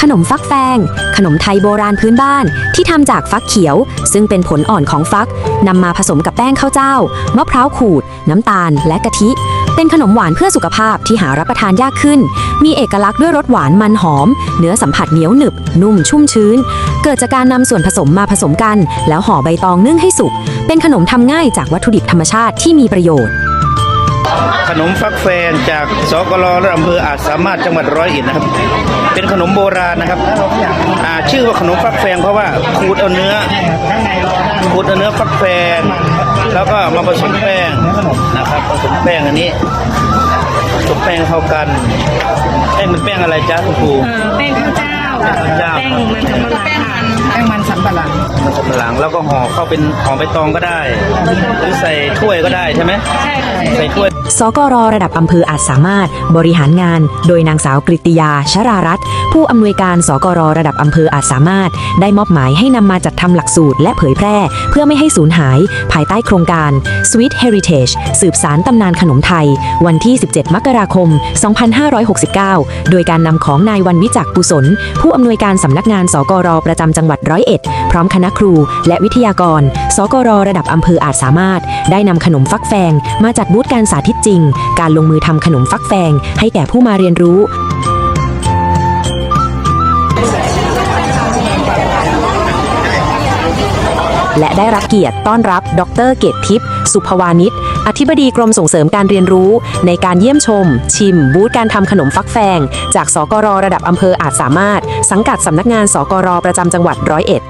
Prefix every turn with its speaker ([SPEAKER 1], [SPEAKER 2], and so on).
[SPEAKER 1] ขนมฟักแฟง ขนมไทยโบราณพื้นบ้าน ที่ทำจากฟักเขียว ซึ่งเป็นผลอ่อนของฟักนำมาผสมกับแป้งข้าวเจ้ามะพร้าวขูด น้ำตาลและกะทิ เป็นขนมหวานเพื่อสุขภาพที่หารับประทานยากขึ้น มีเอกลักษณ์ด้วยรสหวานมันหอม เนื้อสัมผัสเหนียวหนึบ นุ่มชุ่มชื้น เกิดจากการนำส่วนผสมมาผสมกัน แล้วห่อใบตองนึ่งให้สุก เป็นขนมทำง่ายจากวัตถุดิบธรรมชาติที่มีประโยชน์
[SPEAKER 2] ขนมฟักแฟนจากสกลและอำเภออาจสามารถจังหวัดร้อยเอ็ดนะครับ เป็นขนมโบราณนะครับอ่าชื่อว่าขนมฟักแฟงเพราะว่าขูดเอาเนื้อขูดเอาเนื้อฟักแฟงแล้วก็มาผสมแป้งนะครับผสมแป้งอันนี้ผสมแป้งเข้ากันแป้งเป็นแป้งอะไรจ๊ะคุณครู
[SPEAKER 3] เอ่อแป้งข้าวเจ้า
[SPEAKER 2] เจ้า
[SPEAKER 3] แป้งมันสำปะหลังค่ะ
[SPEAKER 4] แป้งมันสำปะหลัง
[SPEAKER 2] มันสำหลังแล้วก็ห่อเข้าเป็นห่อใบตองก็ได้ หรือใส่ถ้วยก็ได้ใช่ไหม
[SPEAKER 3] ใช่ค่ะ
[SPEAKER 2] ใส่ถ้วย
[SPEAKER 1] สกรระดับอำเภออาจสามารถบริหารงาน โดยนางสาวกริตยาชรารัตน์ผู้อำนวยการสกรระดับอำเภออาจสามารถ ได้มอบหมายให้นำมาจัดทำหลักสูตรและเผยแพร่ เพื่อไม่ให้สูญหาย ภายใต้โครงการ Sweet Heritage สืบสารตำนานขนมไทย วันที่ 17 มกราคม 2569 โดยการนำของนายวันวิจักรปุสนผู้อำนวยการสำนักงานสกรประจำจังหวัดร้อยเอ็ดพร้อมคณะครู และวิทยากร สกรระดับอำเภออาจสามารถ ได้นำขนมฟักแฟง มาจัดบูธการสาธิตจริง การลงมือทำขนมฟักแฟง ให้แก่ผู้มาเรียนรู้และได้รับเกียรติต้อนรับ ดร เกตทิพย์ สุภวานิช อธิบดีกรมส่งเสริมการเรียนรู้ ในการเยี่ยมชม ชิม บูธการทำขนมฟักแฟง จากสกรระดับอำเภออาจสามารถ สังกัดสำนักงานสกรประจำจังหวัดร้อยเอ็ด